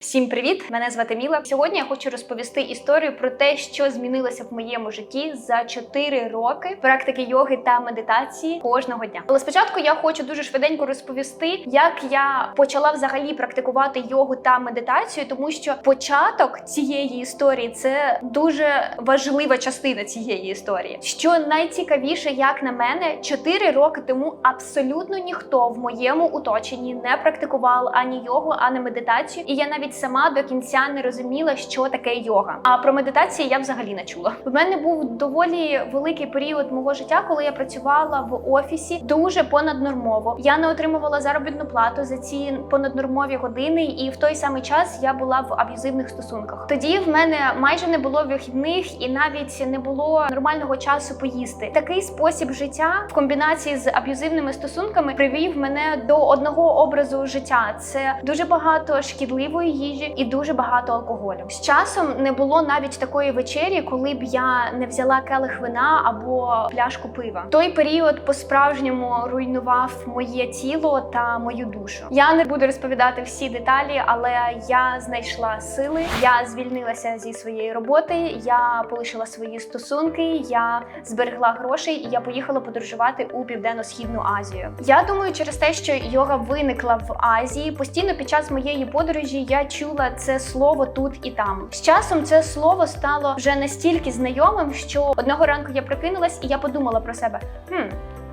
Всім привіт! Мене звати Міла. Сьогодні я хочу розповісти історію про те, що змінилося в моєму житті за 4 роки практики йоги та медитації кожного дня. Але спочатку я хочу дуже швиденько розповісти, як я почала взагалі практикувати йогу та медитацію, тому що початок цієї історії це дуже важлива частина цієї історії. Що найцікавіше, як на мене, 4 роки тому абсолютно ніхто в моєму оточенні не практикував ані йогу, ані медитацію, і я навіть сама до кінця не розуміла, що таке йога. А про медитації я взагалі не чула. В мене був доволі великий період мого життя, коли я працювала в офісі дуже понаднормово. Я не отримувала заробітну плату за ці понаднормові години, і в той самий час я була в аб'юзивних стосунках. Тоді в мене майже не було вихідних і навіть не було нормального часу поїсти. Такий спосіб життя в комбінації з аб'юзивними стосунками привів мене до одного образу життя. Це дуже багато шкідливої їжі і дуже багато алкоголю. З часом не було навіть такої вечері, коли б я не взяла келих вина або пляшку пива. Той період по-справжньому руйнував моє тіло та мою душу. Я не буду розповідати всі деталі, але я знайшла сили. Я звільнилася зі своєї роботи. Я полишила свої стосунки. Я зберегла грошей і я поїхала подорожувати у південно-східну Азію. Я думаю, через те, що йога виникла в Азії, постійно під час моєї подорожі я чула це слово тут і там. З часом це слово стало вже настільки знайомим, що одного ранку я прокинулась і я подумала про себе: хм.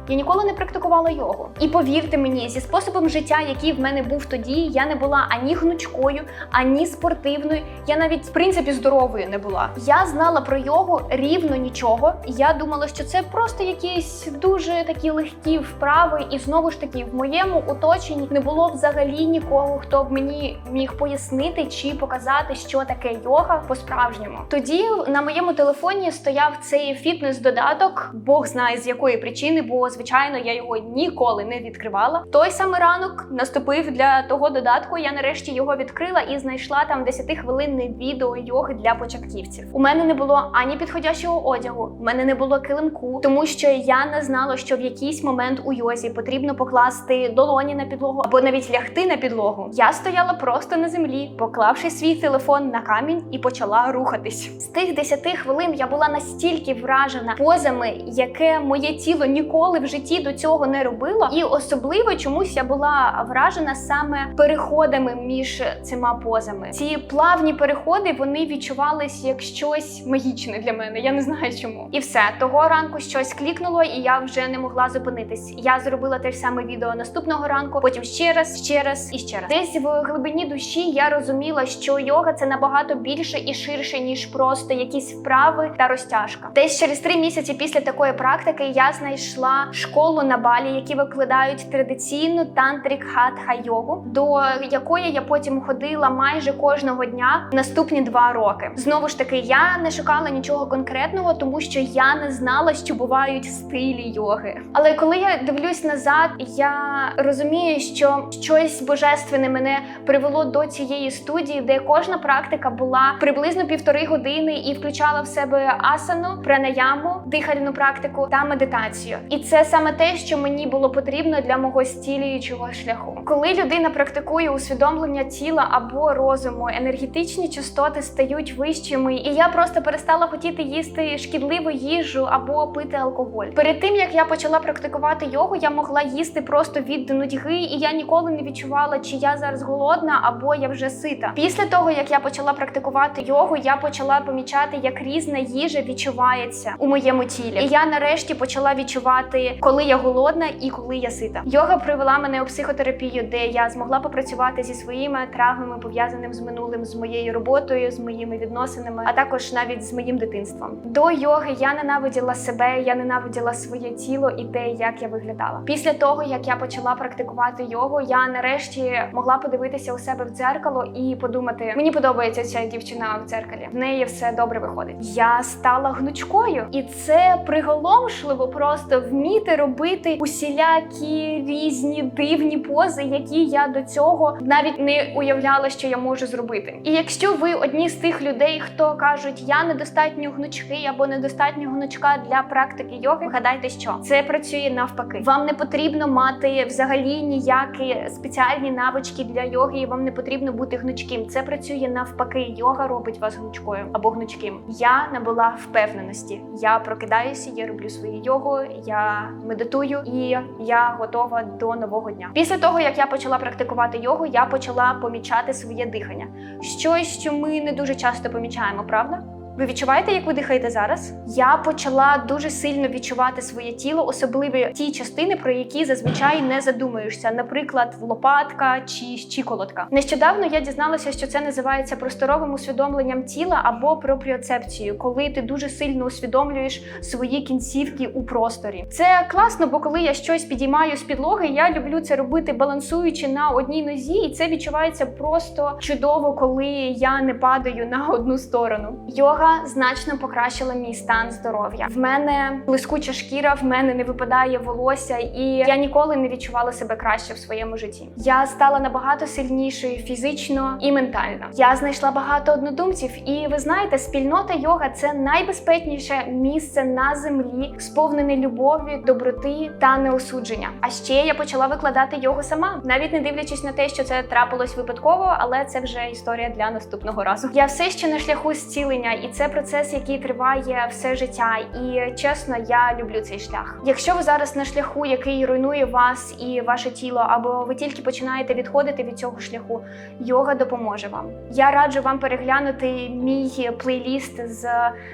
Я ніколи не практикувала йогу. І повірте мені, зі способом життя, який в мене був тоді, я не була ані гнучкою, ані спортивною. Я навіть в принципі здоровою не була. Я знала про йогу рівно нічого. Я думала, що це просто якісь дуже такі легкі вправи. І знову ж таки, в моєму оточенні не було взагалі нікого, хто б мені міг пояснити чи показати, що таке йога по-справжньому. Тоді на моєму телефоні стояв цей фітнес-додаток, Бог знає з якої причини, бо звичайно я його ніколи не відкривала. Той самий ранок наступив для того додатку. Я нарешті його відкрила і знайшла там 10-хвилинне відео йоги для початківців. У мене не було ані підходящого одягу, у мене не було килимку, тому що я не знала, що в якийсь момент у йозі потрібно покласти долоні на підлогу або навіть лягти на підлогу. Я стояла просто на землі, поклавши свій телефон на камінь і почала рухатись. З тих 10 хвилин я була настільки вражена позами, яке моє тіло ніколи житті до цього не робило, і особливо чомусь я була вражена саме переходами між цими позами. Ці плавні переходи вони відчувались як щось магічне для мене. Я не знаю чому. І все того ранку щось клікнуло, і я вже не могла зупинитись. Я зробила те ж саме відео наступного ранку, потім ще раз, ще раз і ще раз. Десь в глибині душі я розуміла, що йога це набагато більше і ширше ніж просто якісь вправи та розтяжка. Десь через три місяці після такої практики я знайшла школу на балі, які викладають традиційну тантрик хатха йогу, до якої я потім ходила майже кожного дня наступні два роки. Знову ж таки, я не шукала нічого конкретного, тому що я не знала, що бувають стилі йоги. Але коли я дивлюсь назад, я розумію, що щось божественне мене привело до цієї студії, де кожна практика була приблизно півтори години і включала в себе асану, пранаяму, дихальну практику та медитацію. І це саме те, що мені було потрібно для мого стілюючого шляху. Коли людина практикує усвідомлення тіла або розуму, енергетичні частоти стають вищими, і я просто перестала хотіти їсти шкідливу їжу або пити алкоголь. Перед тим як я почала практикувати йогу, я могла їсти просто від нудьги, і я ніколи не відчувала, чи я зараз голодна або я вже сита. Після того як я почала практикувати йогу, я почала помічати, як різна їжа відчувається у моєму тілі. І я нарешті почала відчувати, коли я голодна і коли я сита. Йога привела мене у психотерапію, де я змогла попрацювати зі своїми травмами, пов'язаними з минулим, з моєю роботою, з моїми відносинами, а також навіть з моїм дитинством. До йоги я ненавиділа себе, я ненавиділа своє тіло і те, як я виглядала. Після того як я почала практикувати йогу, я нарешті могла подивитися у себе в дзеркало і подумати: мені подобається ця дівчина в дзеркалі. В неї все добре виходить. Я стала гнучкою, і це приголомшливо просто вміст вміти робити усілякі різні дивні пози, які я до цього навіть не уявляла, що я можу зробити. І якщо ви одні з тих людей, хто кажуть, я недостатньо гнучкий або недостатньо гнучка для практики йоги, вгадайте, що це працює навпаки. Вам не потрібно мати взагалі ніякі спеціальні навички для йоги, і вам не потрібно бути гнучким. Це працює навпаки. Йога робить вас гнучкою або гнучким. Я набула впевненості. Я прокидаюся, я роблю свою йогу, я медитую і я готова до нового дня. Після того як я почала практикувати йогу, я почала помічати своє дихання. Щось, що ми не дуже часто помічаємо, правда? Ви відчуваєте, як ви дихаєте зараз? Я почала дуже сильно відчувати своє тіло, особливо ті частини, про які зазвичай не задумуєшся, наприклад, лопатка чи щиколотка. Нещодавно я дізналася, що це називається просторовим усвідомленням тіла або пропріоцепцією, коли ти дуже сильно усвідомлюєш свої кінцівки у просторі. Це класно, бо коли я щось підіймаю з підлоги, я люблю це робити балансуючи на одній нозі, і це відчувається просто чудово, коли я не падаю на одну сторону. Йога значно покращила мій стан здоров'я. В мене блискуча шкіра, в мене не випадає волосся, і я ніколи не відчувала себе краще в своєму житті. Я стала набагато сильнішою фізично і ментально. Я знайшла багато однодумців, і ви знаєте, спільнота йога це найбезпечніше місце на землі, сповнене любові, доброти та неосудження. А ще я почала викладати йогу сама, навіть не дивлячись на те, що це трапилось випадково, але це вже історія для наступного разу. Я все ще на шляху зцілення, і це процес, який триває все життя. І чесно, я люблю цей шлях. Якщо ви зараз на шляху, який руйнує вас і ваше тіло, або ви тільки починаєте відходити від цього шляху, йога допоможе вам. Я раджу вам переглянути мій плейліст з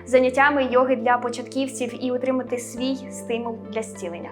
заняттями йоги для початківців і отримати свій стимул для зцілення.